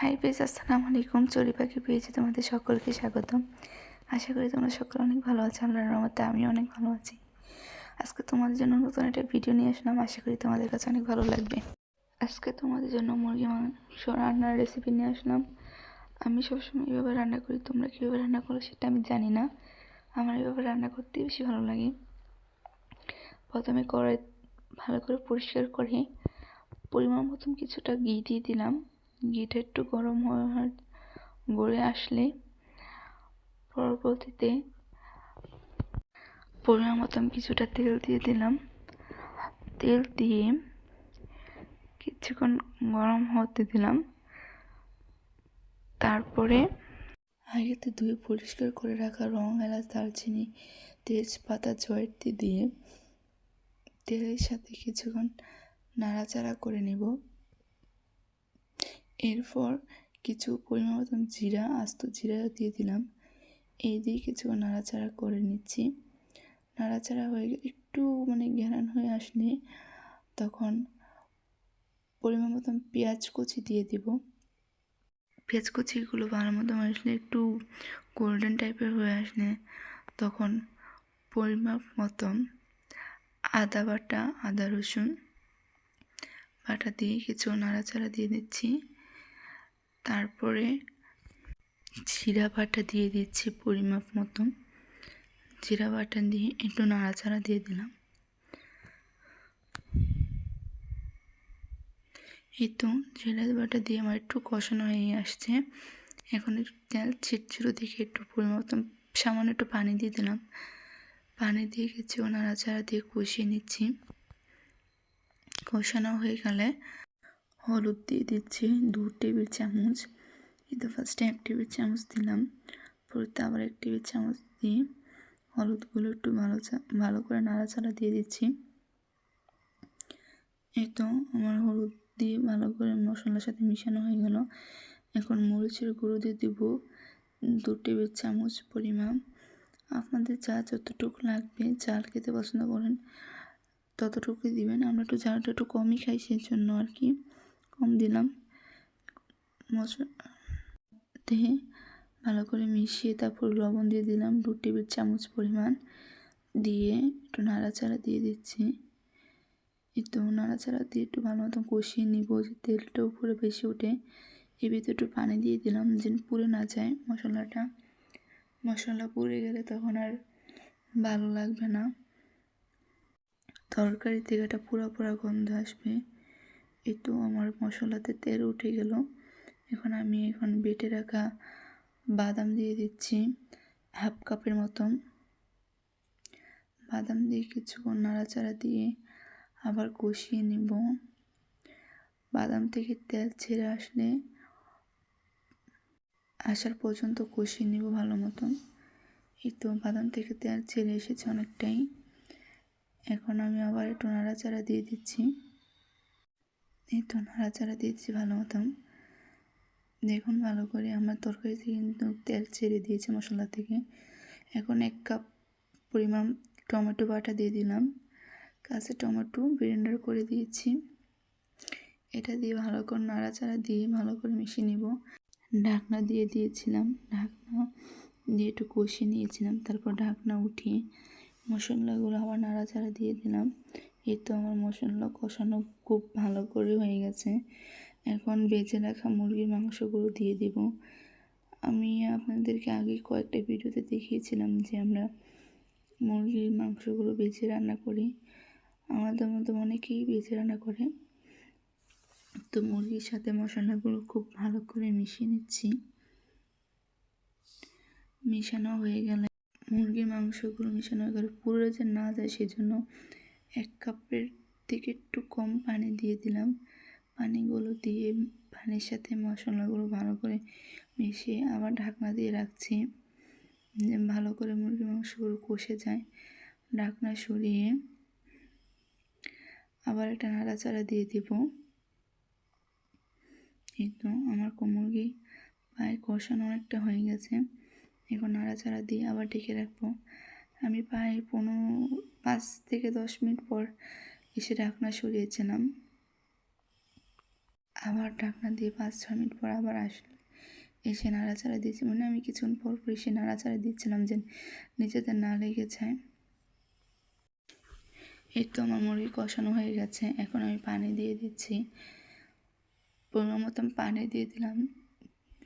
High page আসসালামু আলাইকুম। চড়ি পাখি পেয়েছি তোমাদের সকলকে স্বাগতম। আশা করি তোমরা সকলে অনেক ভালো আছো, আল্লাহর রহমতে আমি অনেক ভালো আছি। আজকে তোমাদের জন্য নতুন একটা ভিডিও নিয়ে আসলাম। আশা করি তোমাদের কাছে অনেক ভালো লাগবে। আজকে তোমাদের জন্য মুরগি মাংস রান্নার রেসিপি নিয়ে আসলাম। আমি সবসময় এইভাবে রান্না করি, তোমরা কীভাবে রান্না করো সেটা আমি জানি না। আমার এইভাবে রান্না করতেই বেশি ভালো লাগে। প্রথমে কড়াই ভালো করে পরিষ্কার করে, পরিমাণ মতন কিছুটা ঘি দিয়ে দিলাম। ঘিটা একটু গরম হওয়ার গড়ে আসলে পরবর্তীতে পরিমাণ মতন কিছুটা তেল দিয়ে দিলাম। তেল দিয়ে কিছুক্ষণ গরম হতে দিলাম। তারপরে আগেতে ধুয়ে পরিষ্কার করে রাখা রং, এলাচ, দারচিনি, তেজপাতা, জয়ত্রী দিয়ে তেলের সাথে কিছুক্ষণ নাড়াচাড়া করে নেব। এরপর কিছু পরিমাণ মতন জিরা, আস্ত জিরা দিয়ে দিলাম। এই দিয়ে কিছু নাড়াচাড়া করে নিচ্ছি। নাড়াচাড়া হয়ে গেলে একটু মানে ঘেরান হয়ে আসলে তখন পরিমাণ মতন পেঁয়াজ কুচি দিয়ে দিব। পেঁয়াজ কুচিগুলো ভালো মতন আসলে একটু গোল্ডেন টাইপের হয়ে আসলে তখন পরিমাপ মতন আদা বাটা, আদা রসুন বাটা দিয়ে কিছু নাড়াচাড়া দিয়ে দিচ্ছি। তারপরে জিরা বাটা দিয়ে দিচ্ছি পরিমাপ মতো। জিরা বাটা দিয়ে একটু নাড়াচাড়া দিয়ে দিলাম। এই তো জিরা বাটা দিয়ে আমার একটু কষানো হয়ে আসছে। এখন একটু তেল ছিটছিড়ো দেখে একটু পরিমাপ সামান্য একটু পানি দিয়ে দিলাম। পানি দিয়ে কিছু নাড়াচাড়া দিয়ে কষিয়ে নিচ্ছি। কষানো হয়ে গেলে হলুদ দিয়ে দিচ্ছি দু টেবিল চামচ। এই তো ফার্স্টে এক টেবিল চামচ দিলাম। পরে আবার এক টেবিল চামচ দিয়ে হলুদগুলো একটু ভালো ভালো করে নাড়াচাড়া দিয়ে দিচ্ছি। এই তো আমার হলুদ দিয়ে ভালো করে মশলার সাথে মিশানো হয়ে গেল। এখন মরিচের গুঁড়ো দিয়ে দিব দু টেবিল চামচ পরিমাণ। আপনাদের যা যতটুকু লাগবে চাল খেতে পছন্দ করেন ততটুকুই দিবেন। আমরা একটু ঝালটা একটু কমই খাই সেই জন্য আর কি। কম দিলাম। মশলা দিয়ে ভালো করে মিশিয়ে তারপর লবণ দিয়ে দিলাম। দু টেবিল চামচ পরিমাণ দিয়ে একটু নাড়াচাড়া দিয়ে দিচ্ছি। একটু নাড়াচাড়া দিয়ে একটু ভালো মতো কষিয়ে নিব যে তেলটা উপরে বেশি ওঠে এর ভিতরে একটু পানি দিয়ে দিলাম যেন পুড়ে না যায় মশলাটা। মশলা পুড়ে গেলে তখন আর ভালো লাগবে না। তরকারি থেকে একটা পুরা পুরা গন্ধ আসবে। তো আমার মশলাতে তেল উঠে গেল। এখন আমি এখন বেটে রাখা বাদাম দিয়ে দিচ্ছি হাফ কাপের মতন। বাদাম দিয়ে কিছুক্ষণ নাড়াচাড়া দিয়ে আবার কষিয়ে নেব। বাদাম থেকে তেল ছেড়ে আসলে আসার পর্যন্ত কষিয়ে নেব ভালো মতন। এই তো বাদাম থেকে তেল ছেড়ে এসেছে অনেকটাই। এখন আমি আবার একটু নাড়াচাড়া দিয়ে দিচ্ছি। এই তো নাড়াচাড়া দিয়েছি, ভালো মতন। দেখুন, ভালো করে আমার তরকারি থেকে কিন্তু তেল ছেড়ে দিয়েছে মশলা থেকে। এখন এক কাপ পরিমাণ টমেটো বাটা দিয়ে দিলাম। কাঁচা টমেটো ব্লেন্ডার করে দিয়েছি। এটা দিয়ে ভালো করে নাড়াচাড়া দিয়ে ভালো করে মিশিয়ে নিব। ঢাকনা দিয়ে দিয়েছিলাম, ঢাকনা দিয়ে একটু কষিয়ে নিয়েছিলাম। তারপর ঢাকনা উঠিয়ে মশলাগুলো আবার নাড়াচাড়া দিয়ে দিলাম। এই তো আমার মশলা কষানো খুব ভালো করে হয়ে গেছে। এখন বেজে রাখা মুরগির মাংসগুলো দিয়ে দেব। আমি আপনাদেরকে আগে কয়েকটা ভিডিওতে দেখিয়েছিলাম যে আমরা মুরগির মাংসগুলো বেজে রান্না করি। আমাদের মতো অনেকেই বেজে রান্না করে। তো মুরগির সাথে মশলাগুলো খুব ভালো করে মিশিয়ে নিচ্ছি। মিশানো হয়ে গেলে মুরগির মাংসগুলো মিশানো হয়ে গেলে পুরো যে না যায়, সেজন্য এক কাপের থেকে একটু কম পানি দিয়ে দিলাম। পানিগুলো দিয়ে পানির সাথে মশলাগুলো ভালো করে মিশিয়ে আবার ঢাকনা দিয়ে রাখছি। ভালো করে মুরগির মাংসগুলো কষে যায়। ঢাকনা সরিয়ে আবার একটা নাড়াচাড়া দিয়ে দিব। এই তো আমার মুরগি প্রায় কষানো অনেকটা হয়ে গেছে। এখন নাড়াচাড়া দিয়ে আবার ঢেকে রাখব। আমি প্রায় পনেরো, পাঁচ থেকে দশ মিনিট পর এসে ঢাকনা সরিয়েছিলাম। আবার ঢাকনা দিয়ে পাঁচ ছ মিনিট পর আবার আসলো। এসে নাড়াচাড়া দিয়েছি। মানে আমি কিছুক্ষণ পর পর এসে নাড়াচাড়া দিচ্ছিলাম যে নিচেতে না লেগে যায়। এই তো আমার মুরগি কষানো হয়ে গেছে। এখন আমি পানি দিয়ে দিচ্ছি। পরিমাণ মতন পানি দিয়ে দিলাম।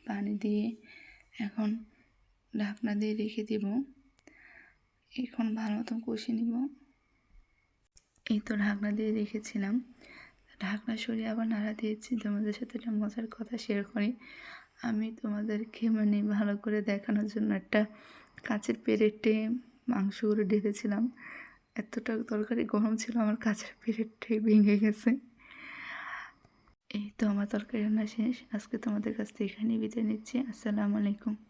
পানি দিয়ে এখন ঢাকনা দিয়ে রেখে দেব। এখন ভালো মতন কষিয়ে নিব। এই তো ঢাকনা দিয়ে রেখেছিলাম। ঢাকনা সরিয়ে আবার নাড়া দিয়েছি। তোমাদের সাথে একটা মজার কথা শেয়ার করি। আমি তোমাদেরকে মানে ভালো করে দেখানোর জন্য একটা কাঁচের পেরেটে মাংসগুলো ঢেলেছিলাম। এতটা তরকারি গরম ছিল, আমার কাঁচের পেরেটটাই ভেঙে গেছে। এই তো আমার তরকারি রান্না শেষ। আজকে তোমাদের কাছ থেকে এখানেই বিদায় নিচ্ছি। আসসালামু আলাইকুম।